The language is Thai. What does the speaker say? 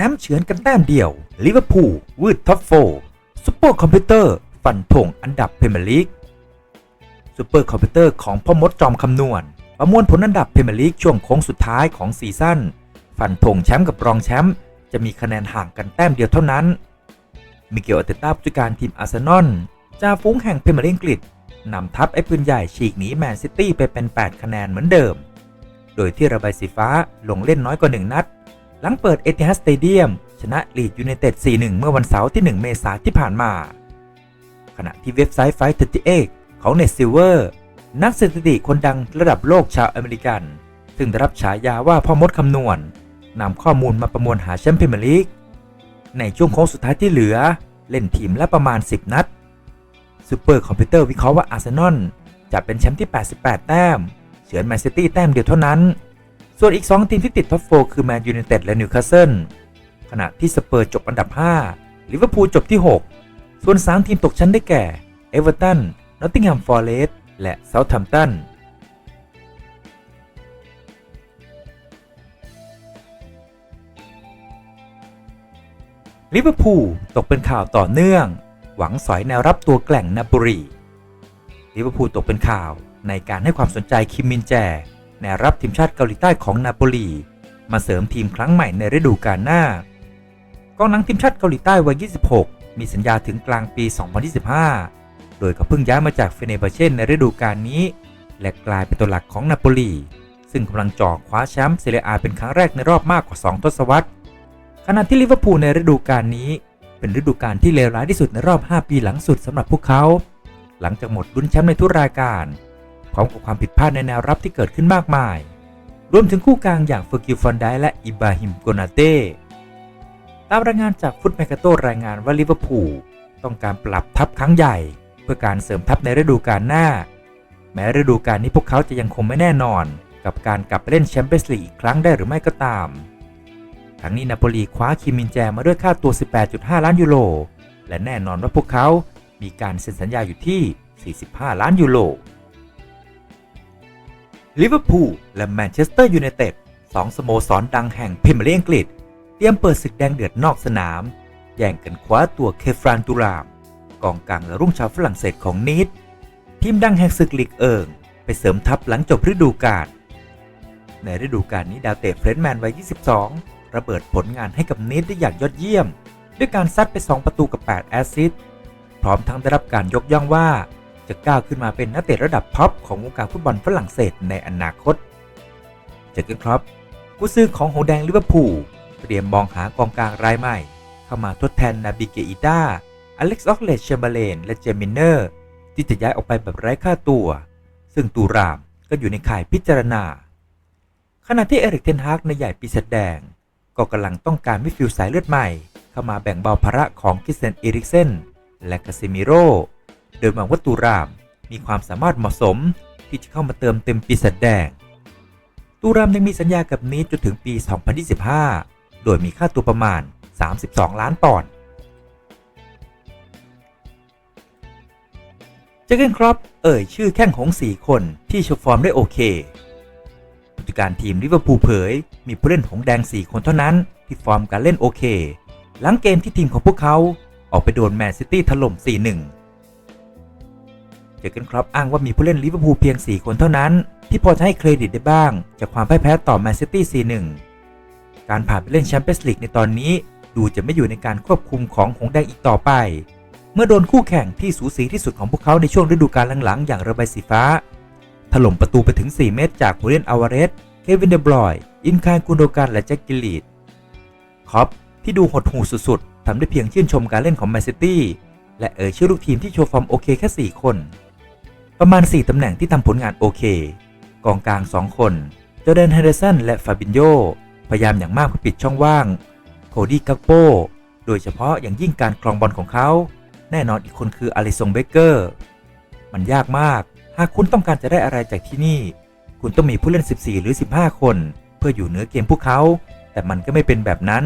ชมป์เฉือนกันแต้มเดียวลิเวอร์พูลวืดท็อปโฟซุปเปอร์คอมพิวเตอร์ฟันธงอันดับพรีเมียร์ลีกซุปเปอร์คอมพิวเตอร์ของพ่อมดจอมคำนวณ ประมวลผลอันดับพรีเมียร์ลีกช่วงโค้งสุดท้ายของซีซั่นฟันธงแชมป์กับรองแชมป์จะมีคะแนนห่างกันแต้มเดียวเท่านั้น มิเกลอาร์เตต้าผู้จัดการทีมอาร์เซนอลจ่าฟุ้งแห่งพรีเมียร์ลีกอังกฤษนำทัพไอ้ปืนใหญ่ฉีกหนีแมนซิตี้ไปเป็น 8 คะแนนเหมือนเดิม โดยที่ระบายสีฟ้าลงเล่นน้อยกว่า 1 นัด หลังเปิดเอติฮัดสเตเดียมชนะลีดยูไนเต็ด 4-1 เมื่อวันเสาร์ที่ 1 เมษายนที่ผ่านมา ขณะที่เว็บไซต์ไฟท์ 38 ของเน็ตซิลเวอร์นักสถิติคนดังระดับโลกชาวอเมริกัน ซึ่งได้รับฉายาว่าพ่อมดคำนวณนำข้อมูลมาประมวลหาแชมป์พรีเมียร์ลีกในช่วงโค้งสุดท้ายที่เหลือ เล่นทีมละประมาณ 10 นัดซูเปอร์คอมพิวเตอร์วิเคราะห์ว่าอาร์เซนอลจะเป็นแชมป์ที่ 88 แต้ม เฉือนแมนซิตี้แต้มเดียวเท่านั้น ส่วนอีก 2 ทีมที่ติดท็อปโฟคือแมนยูไนเต็ดและนิวคาสเซิลขณะที่สเปอร์จบอันดับ 5 ลิเวอร์พูลจบที่ 6 ส่วน 3 ทีมตกชั้นได้แก่ เอเวอร์ตัน นอตติงแฮม ฟอร์เรสต์ และเซาท์แฮมป์ตัน ลิเวอร์พูลตกเป็นข่าวต่อเนื่อง หวังสอยแนวรับตัวแกล่งนาโปลีลิเวอร์พูลตกเป็นข่าวในการให้ความสนใจคิมมินแจ แนวรับทีมชาติเกาหลีใต้ของนาโปลี มาเสริมทีมครั้งใหม่ในฤดูกาลหน้ากองหลังทีมชาติเกาหลีใต้วัย 26 มีสัญญาถึงกลางปี 2025 โดยเขาเพิ่งย้ายมาจากเฟเนเบเช่นในฤดูกาลนี้ และกลายเป็นตัวหลักของนาโปลี ซึ่งกำลังจ่อคว้าแชมป์เซเรียอาเป็นครั้งแรกในรอบมากกว่า 2 ทศวรรษ ขณะที่ลิเวอร์พูลในฤดูกาลนี้ เป็นฤดูกาลที่เลวร้ายที่สุดในรอบ 5 ปีหลังสุดสำหรับพวกเขา หลังจากหมดลุ้นแชมป์ในทุกรายการ ร้อมกับความผิดพลาดในแนวรับที่เกิดขึ้นมากมาย รวมถึงคู่กลางอย่างเฟอร์กิลฟอนไดและอิบราฮิมโกนาเต้ ตามรายงานจากฟุตแมกาโตรายงานว่าลิเวอร์พูลต้องการปรับทัพครั้งใหญ่ เพื่อการเสริมทัพในฤดูกาลหน้า แม้ฤดูกาลนี้พวกเขาจะยังคงไม่แน่นอน กับการกลับไปเล่นแชมเปี้ยนส์ลีกอีกครั้งได้หรือไม่ก็ตามทั้งนี้นาโปลีคว้าคิมมินแจมาด้วยค่าตัว 18.5 ล้านยูโร และแน่นอนว่าพวกเขา มีการเซ็นสัญญาอยู่ที่ 45 ล้านยูโร ลิเวอร์พูลและแมนเชสเตอร์ยูไนเต็ดสองสโมสรดังแห่งพรีเมียร์ลีกอังกฤษ เตรียมเปิดศึกแดงเดือดนอกสนาม แย่งกันคว้าตัวเคฟรานตูราม กองกลางและรุ่งชาวฝรั่งเศสของนีดทีมดังแห่งศึกลีกเอิง ไปเสริมทัพหลังจบฤดูกาลในฤดูกาลนี้ดาวเตะเฟรนแมนวัย 22 ระเบิดผลงานให้กับนีดได้อย่างยอดเยี่ยม ด้วยการซัดไป 2 ประตูกับ 8 แอสซิสต์พร้อมทั้งได้รับการยกย่องว่า จะก้าวขึ้นมาเป็นนักเตะระดับท็อปของวงการฟุตบอลฝรั่งเศสในอนาคต เจอกันครับกุซือของหงแดงลิเวอร์พูลเตรียมมองหากองกลางรายใหม่ เข้ามาทดแทนนาบิเกอิต้าอเล็กซ์ออกเลชเชมเบเลนและเจมินเนอร์ ที่จะย้ายออกไปแบบไร้ค่าตัว ซึ่งตูรามก็อยู่ในข่ายพิจารณา ขณะที่เอริกเทนฮากในใหญ่ปีศาจแดง ก็กำลังต้องการมิฟิลสายเลือดใหม่ เข้ามาแบ่งเบาภาระของคิสเซนเอริกเซนและคาซิมิโร โดยมองว่าตูรามมีความสามารถเหมาะสมที่จะเข้ามาเติมเต็มปีศาจแดง ตูรามยังมีสัญญากับนี้จนถึงปี 2025 โดยมีค่าตัวประมาณ 32 ล้านปอนด์เจอกันครับเอ่ยชื่อแข้งหง4คนที่โชว์ฟอร์มได้โอเคผู้จัดการทีมลิเวอร์พูลเผย มีผู้เล่นหงแดง 4 คนเท่านั้นที่ฟอร์มการเล่นโอเค หลังเกมที่ทีมของพวกเขาออกไปโดนแมนซิตี้ถล่ม 4-1 เจอกันครับอ้างว่ามีผู้เล่นลิเวอร์พูลเพียง 4 คนเท่านั้น ที่พอจะให้เครดิตได้บ้าง จากความพ่ายแพ้ต่อแมนซิตี้ 4-1 การผ่านไปเล่นแชมเปี้ยนส์ลีกในตอนนี้ ดูจะไม่อยู่ในการควบคุมของหงแดงอีกต่อไป เมื่อโดนคู่แข่งที่สูสีที่สุดของพวกเขาในช่วงฤดูกาลหลังๆ อย่างระบายสีฟ้า ถล่มประตูไปถึง 4 เมตร จากผู้เล่นอาวาเรส เควินเดบรอย อินคายกุนโดกันและแจ็คกิลลีดคอปที่ดูหดหู่สุดๆทำได้เพียงชื่นชมการเล่นของแมนซิตี้และเอ่ยชื่อลูกทีมที่โชว์ฟอร์มโอเคแค่ 4 คน ประมาณ 4 ตำแหน่งที่ทำผลงานโอเค กองกลาง 2 คนจอแดนเฮเดสันและฟาบินโยพยายามอย่างมากเพื่อปิดช่องว่าง โคดี้กักโปโดยเฉพาะอย่างยิ่งการครองบอลของเขา แน่นอนอีกคนคืออลิซงเบเกอร์ มันยากมาก หากคุณต้องการจะได้อะไรจากที่นี่ คุณต้องมีผู้เล่น 14 หรือ 15 คน เพื่ออยู่เหนือเกมพวกเขา แต่มันก็ไม่เป็นแบบนั้น